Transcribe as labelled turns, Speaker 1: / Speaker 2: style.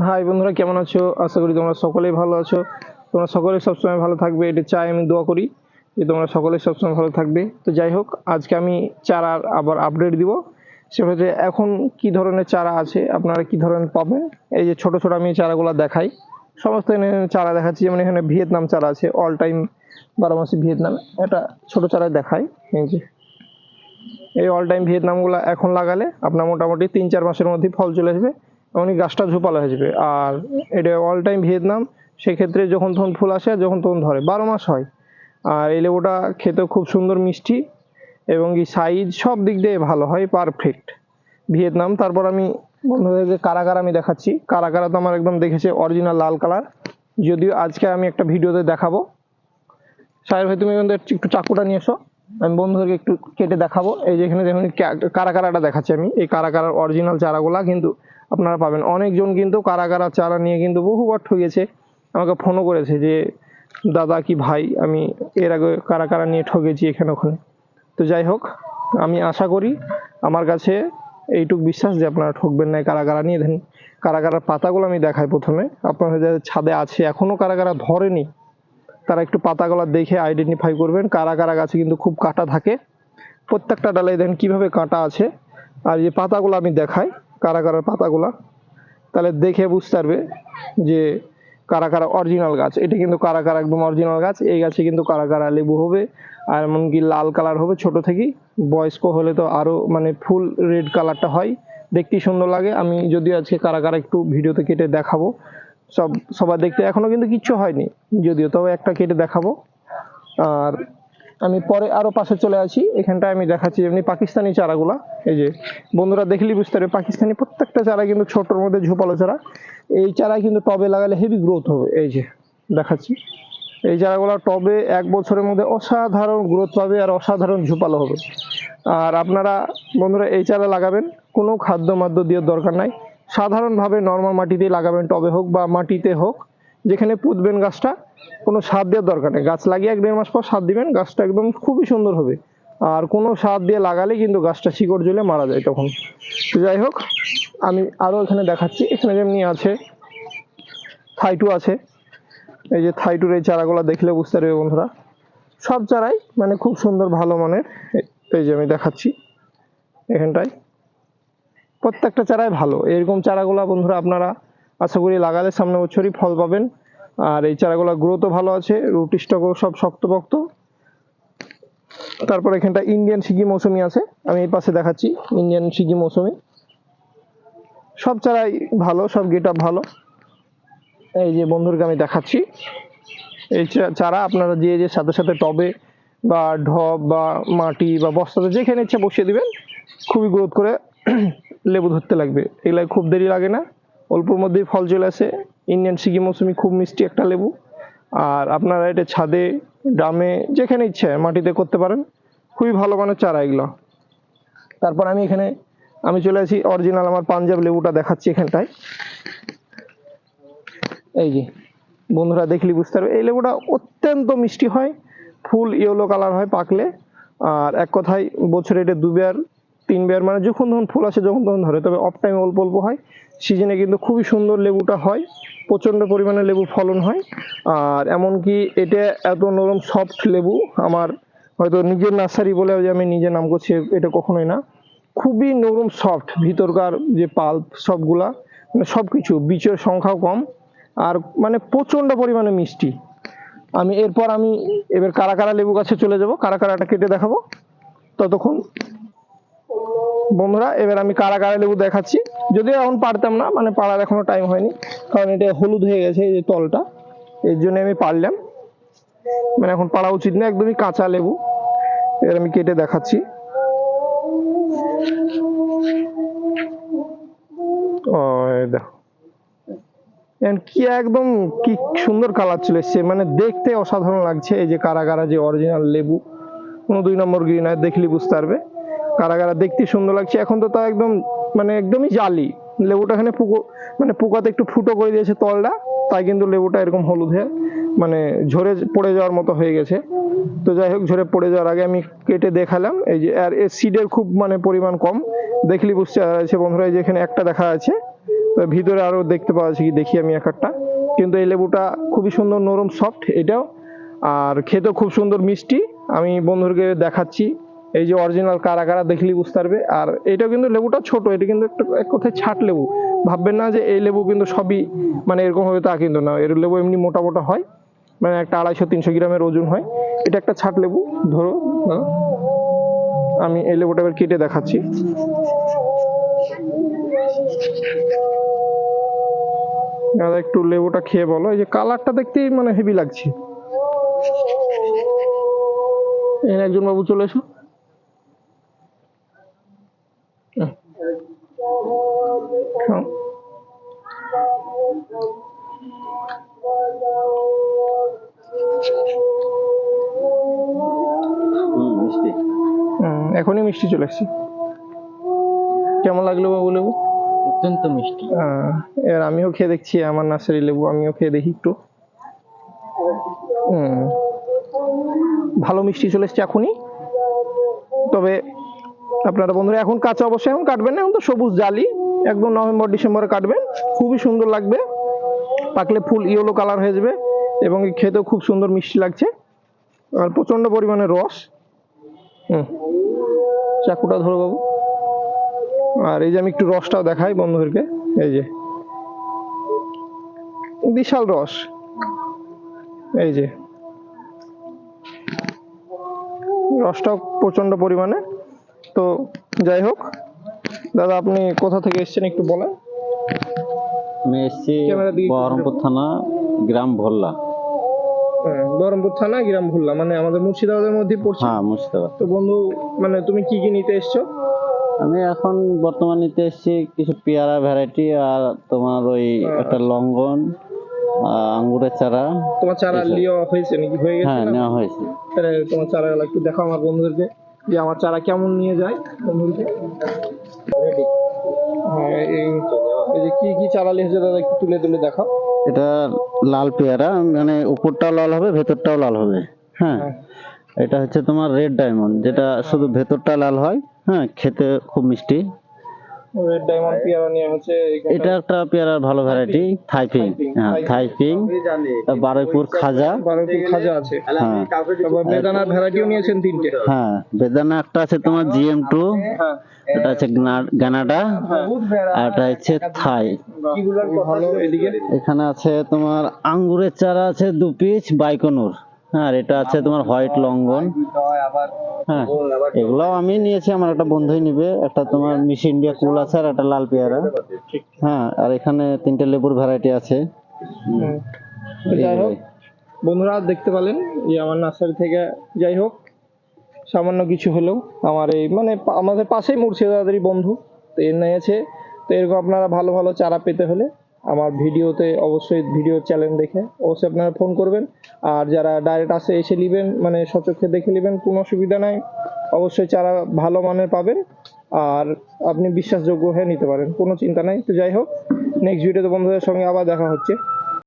Speaker 1: High বন্ধুরা, কেমন আছো? আশা করি তোমরা সকলেই ভালো আছো। তোমরা সকলে সবসময় ভালো থাকবে, এটা চাই আমি দোয়া করি যে তোমরা সকলে সবসময় ভালো থাকবে। তো যাই হোক, আজকে আমি চারার আবার আপডেট দিব। সেটা হচ্ছে এখন কি ধরনের চারা আছে, আপনারা কি ধরনের পাবেন? এই যে ছোট ছোট আমি চারাগুলো দেখাই। সমস্ত চারা দেখাচ্ছি, যেমন এখানে ভিয়েতনাম চারা আছে অল টাইম বারো মাসি ভিয়েতনাম। এটা ছোট চারা দেখাই, এই যে। এই অল টাইম ভিয়েতনামগুলো এখন লাগালে আপনার মোটামুটি তিন চার মাসের মধ্যে ফল চলে আসবে। এমনকি গাছটা ঝোপালো হয়ে যাবে। আর এটা অল টাইম ভিয়েতনাম, সেক্ষেত্রে যখন তখন ফুল আসে, যখন তখন ধরে। বারো মাস হয়। আর এই লেবুটা খেতেও খুব সুন্দর, মিষ্টি এবং কি সাইজ সব দিক দিয়ে ভালো হয় পারফেক্ট ভিয়েতনাম, তারপর আমি বন্ধুদেরকে কারা কারা আমি দেখাচ্ছি। কারা কারা তো আমার একদম দেখেছে অরিজিনাল লাল কালার যদিও আজকে আমি একটা ভিডিওতে দেখাবো। সাহেব ভাই, তুমি একটু চাকুটা নিয়ে এসো। আমি বন্ধুদেরকে একটু কেটে দেখাবো। এই যে এখানে দেখুন কা- কারা দেখাচ্ছি আমি। এই কারা কারার অরিজিনাল চারাগুলা কিন্তু আপনারা পাবেন। অনেকজন কিন্তু কারা কারা চারা নিয়ে কিন্তু বহুবার ঠকেছে আমাকে ফোনও করেছে যে, দাদা কি ভাই? আমি এর আগে কারা কারা নিয়ে ঠকেছি এখানে ওখানে। তো যাই হোক, আমি আশা করি আমার কাছে এইটুক বিশ্বাস যে আপনারা ঠকবেন না, এই কারা কারা নিয়ে। দেন কারা কারার পাতাগুলো আমি দেখাই প্রথমে। আপনাদের যাদের ছাদে আছে, এখনও কারা কারা ধরেনি, তারা একটু পাতাগুলো দেখে আইডেন্টিফাই করবেন। কারা কারা গাছে কিন্তু খুব কাটা থাকে। প্রত্যেকটা ডালে দেখেন কীভাবে কাটা আছে, আর যে পাতাগুলো আমি দেখাই কারা কারার পাতাগুলা, তাহলে দেখে বুঝতে পারবে যে কারা কারা অরিজিনাল গাছ। এটা কিন্তু কারা কারা একদম অরিজিনাল গাছ। এই গাছে কিন্তু কারা কারা লেবু হবে, আর এমনকি লাল কালার হবে ছোট থেকেই। বয়স্ক হলে তো আরও মানে ফুল রেড কালারটা হয়। দেখতে সুন্দর লাগে। আমি যদিও আজকে কারা কারা একটু ভিডিওতে কেটে দেখাবো। সব, সবার দেখতে এখনও কিন্তু কিচ্ছু হয়নি। যদিও, তবে একটা কেটে দেখাবো। আর আমি পরে আরও পাশে চলে আসি। এখানটায় আমি দেখাচ্ছি এমনি পাকিস্তানি চারাগুলা। এই যে, বন্ধুরা দেখলেই বুঝতে পারবে, পাকিস্তানি প্রত্যেকটা চারা কিন্তু ছোটর মধ্যে ঝোপালো চারা। এই চারা কিন্তু টবে লাগালে হেভি গ্রোথ হবে। এই যে, দেখাচ্ছি। এই চারাগুলো টবে এক বছরের মধ্যে অসাধারণ গ্রোথ পাবে আর অসাধারণ ঝোপালো হবে। আর আপনারা, বন্ধুরা, এই চারা লাগাবেন। কোনো খাদ্য মাদ্য দিয়ে দরকার নাই। সাধারণভাবে নর্মাল মাটিতেই লাগাবেন, টবে হোক বা মাটিতে হোক। যেখানে পুঁতবেন গাছটা, কোনো সার দেওয়ার দরকার নেই। গাছ লাগিয়ে এক দেড় মাস পর সার দিবেন, গাছটা একদম খুবই সুন্দর হবে। আর কোনো সার দিয়ে লাগালে কিন্তু গাছটা শিকড় জ্বলে মারা যায় তখন। তো যাই হোক, আমি আরও এখানে দেখাচ্ছি। এখানে যেমনি আছে, থাইটু আছে। এই যে থাইটুর এই চারাগুলো দেখলে বুঝতে পারবে বন্ধুরা। সব চারাই মানে খুব সুন্দর, ভালো মানের। এই যে আমি দেখাচ্ছি এখানটায়। প্রত্যেকটা চারাই ভালো। এরকম চারাগুলা বন্ধুরা আপনারা আশা করি লাগালে সামনে বছরই ফল পাবেন। আর এই চারাগুলা গ্রোথও ভালো আছে, রুট স্টকও সব শক্তপোক্ত। তারপর এখানটা ইন্ডিয়ান সিকি মৌসুমি আছে, আমি এই পাশে দেখাচ্ছি ইন্ডিয়ান সিকি মৌসুমি। সব চারাই ভালো, সব গেট ভালো। এই যে বন্ধুরকে আমি দেখাচ্ছি। এই চারা আপনারা যে যে সাথে সাথে টবে বা ঢব বা মাটি বা বস্তাতে যেখানে ইচ্ছা বসিয়ে দিবেন, খুবই গ্রোথ করে লেবু ধরতে লাগবে। এগুলাই খুব দেরি লাগে না। অল্পর মধ্যেই ফল চলে আসে। ইন্ডিয়ান সিকি মৌসুমি খুব মিষ্টি একটা লেবু। আর আপনারা এটা ছাদে, ড্রামে, যেখানে ইচ্ছে মাটিতে করতে পারেন। খুবই ভালো মানের চারা এগুলো। তারপর আমি এখানে, আমি চলে আসি অরিজিনাল আমার পাঞ্জাব লেবুটা দেখাচ্ছি এখানটায়। এই যে, বন্ধুরা দেখলি বুঝতে পারবে। এই লেবুটা অত্যন্ত মিষ্টি হয়, ফুল ইয়েলো কালার হয় পাকলে। আর এক কথায় বছরে এটা দুবার তিনবার মানে যখন তখন ফুল আসে, যখন তখন ধরে। তবে অফ টাইম অল্প অল্প হয়। সিজনে কিন্তু খুবই সুন্দর লেবুটা হয়। প্রচণ্ড পরিমাণে লেবু ফলন হয়। আর এমনকি এটা এত নরম সফট লেবু, আমার হয়তো নিজের নার্সারি বলে যে আমি নিজে নাম করছি, এটা কখনোই না। খুবই নরম সফট ভিতরকার যে পাল্প সবগুলা মানে সব কিছু বীজের সংখ্যাও কম। আর মানে প্রচণ্ড পরিমাণে মিষ্টি। আমি, এরপর আমি এবার কারা কারা লেবু গাছে চলে যাব, কারা কারাটা কেটে দেখাবো, ততক্ষণ বন্ধুরা, এবার আমি কারা কারা লেবু দেখাচ্ছি। যদিও এখন পারতাম না মানে পাড়ার এখনও টাইম হয়নি, কারণ এটা হলুদ হয়ে গেছে এই যে তলটা। এর জন্য আমি পারলাম। মানে এখন পাড়া উচিত না, একদমই কাঁচা লেবু। এবার আমি কেটে দেখাচ্ছি। কি একদম, কি সুন্দর কালার চলে এসছে মানে দেখতে অসাধারণ লাগছে, এই যে কারাগারা যে অরিজিনাল লেবু। কোনো দুই নম্বর গ্রিন দেখলি বুঝতে পারবে। কারাগারা দেখতে সুন্দর লাগছে। এখন তো তা একদম মানে একদমই জালি। লেবুটা এখানে পুকো মানে পোকাতে একটু ফুটো করে দিয়েছে তলটা, তাই কিন্তু লেবুটা এরকম হলুদ হয়ে মানে ঝরে পড়ে যাওয়ার মতো হয়ে গেছে। তো যাই হোক, ঝরে পড়ে যাওয়ার আগে আমি কেটে দেখালাম। এই যে, আর এর সিডের খুব মানে পরিমাণ কম। দেখলি বুঝতে আছে বন্ধুরা, এই যে এখানে একটা দেখা যাচ্ছে তো ভিতরে আরও দেখতে পাওয়া যাচ্ছে কি, দেখি আমি এক একটা। কিন্তু এই লেবুটা খুবই সুন্দর, নরম সফট এটাও। আর খেতেও খুব সুন্দর, মিষ্টি। আমি বন্ধুদেরকে দেখাচ্ছি। এই যে অরিজিনাল কারা কারা দেখলেই বুঝতে পারবে। আর এটা কিন্তু লেবুটা ছোট, এটা কিন্তু একটা, এক কথায় ছাট লেবু। ভাববেন না যে এই লেবু কিন্তু সবই মানে এরকম হবে তা কিন্তু না। এর লেবু এমনি মোটা মোটা হয় মানে একটা আড়াইশো, তিনশো গ্রামের ওজন হয়। এটা একটা ছাট লেবু, ধরো। আমি এই লেবুটা এবার কেটে দেখাচ্ছি। দাদা, একটু লেবুটা খেয়ে বলো। এই যে কালারটা দেখতেই মানে হেভি লাগছে। একজন বাবু চলে এসো
Speaker 2: মিষ্টি।
Speaker 1: এখনই মিষ্টি চলে এসছে কেমন লাগল বাবু লেবু?
Speaker 2: অত্যন্ত মিষ্টি।
Speaker 1: এবার আমিও খেয়ে দেখছি আমার নার্সারি লেবু আমিও খেয়ে দেখি একটু। হুম ভালো মিষ্টি চলে এসছে এখনই। তবে আপনারা বন্ধুরা এখন কাঁচা অবশ্যই এখন কাটবেন না এখন তো সবুজ জালি। একদম নভেম্বর ডিসেম্বরে কাটবেন। খুবই সুন্দর লাগবে। পাকলে ফুল ইয়েলো কালার হয়ে যাবে এবং খেতেও খুব সুন্দর মিষ্টি লাগছে। আর প্রচণ্ড পরিমাণে রস। চাকুটা ধরো বাবু। আর এই যে আমি একটু রসটাও দেখাই বন্ধুদেরকে। এই যে। বিশাল রস। এই যে। রসটাও প্রচণ্ড পরিমাণে। তো যাই হোক দাদা আপনি কোথা থেকে এসেছেন একটু বলেন।
Speaker 2: আমি এসেছি বহরমপুর থানা গ্রাম ভোল্লা।
Speaker 1: বহরমপুর থানা গ্রাম ভুল্লা মানে আমাদের মুর্শিদাবাদের মধ্যে পড়ছে।
Speaker 2: হ্যাঁ মুর্শিদাবাদ।
Speaker 1: তো বন্ধু মানে তুমি কি কি নিতে এসছো?
Speaker 2: আমি এখন বর্তমান নিতে এসেছি কিছু পেয়ারা ভ্যারাইটি আর তোমার ওই একটা লঙ্গন আঙ্গুরের চারা।
Speaker 1: তোমার চারা
Speaker 2: এই
Speaker 1: হয়েছে নাকি? হয়ে গেছে
Speaker 2: হ্যাঁ
Speaker 1: না?
Speaker 2: নেওয়া হয়েছে।
Speaker 1: তাহলে তোমার চারাগুলো একটু দেখাও আমার বন্ধুদেরকে যে আমার চারা কেমন নিয়ে যায় বন্ধুদেরকে। কি কি চারা হয়েছে দাদা একটু তুলে তুলে দেখাও।
Speaker 2: এটা লাল পেয়ারা মানে উপরটাও লাল হবে ভেতরটাও লাল হবে। হ্যাঁ
Speaker 1: হ্যাঁ।
Speaker 2: এটা হচ্ছে তোমার রেড ডায়মন্ড যেটা শুধু ভেতরটা লাল হয় হ্যাঁ খেতে খুব মিষ্টি।
Speaker 1: রেড ডায়মন্ড পেয়ারা নিয়ে হচ্ছে
Speaker 2: এটা একটা পেয়ারার ভালো ভ্যারাইটি থাইপিং হ্যাঁ থাইপিং বারুইপুর খাজা।
Speaker 1: বারোটি খাজা আছে।
Speaker 2: হ্যাঁ।
Speaker 1: তারপর বেদানার ভ্যারাইটিও নিয়েছেন তিনটে।
Speaker 2: হ্যাঁ বেদানা একটা আছে তোমার জিএম টু
Speaker 1: হ্যাঁ।
Speaker 2: এটা হচ্ছে গানাডা আর এটা হচ্ছে থাই এখানে আছে তোমার আঙ্গুরের চারা আছে দু পিস বাইকনুর হ্যাঁ আর এটা আছে তোমার হোয়াইট লঙ্ঘন হ্যাঁ এগুলো আমি নিয়েছি আমার একটা বন্ধুই নিবে। একটা তোমার মিস ইন্ডিয়া কুল আছে আর একটা লাল পেয়ারা। হ্যাঁ আর এখানে তিনটে লেবুর ভ্যারাইটি আছে।
Speaker 1: বন্ধুরা দেখতে পেলেন যে আমার নার্সারি থেকে। যাই হোক সামান্য কিছু হলেও আমার এই মানে আমাদের পাশেই মুর্শিদাবাদেরই বন্ধু তো এর নিয়েছে। তো এরকম আপনারা ভালো ভালো চারা পেতে হলে আমার ভিডিওতে অবশ্যই ভিডিও চ্যানেল দেখে অবশ্যই আপনারা ফোন করবেন। আর যারা ডাইরেক্ট আসে, এসে নেবেন মানে সচক্ষে দেখে নেবেন, কোনো অসুবিধা নাই। অবশ্যই চারা ভালো মানের পাবেন। আর আপনি বিশ্বাসযোগ্য হয়ে নিতে পারেন, কোনো চিন্তা নাই। তো যাই হোক নেক্সট ভিডিওতে বন্ধুদের সঙ্গে আবার দেখা হচ্ছে।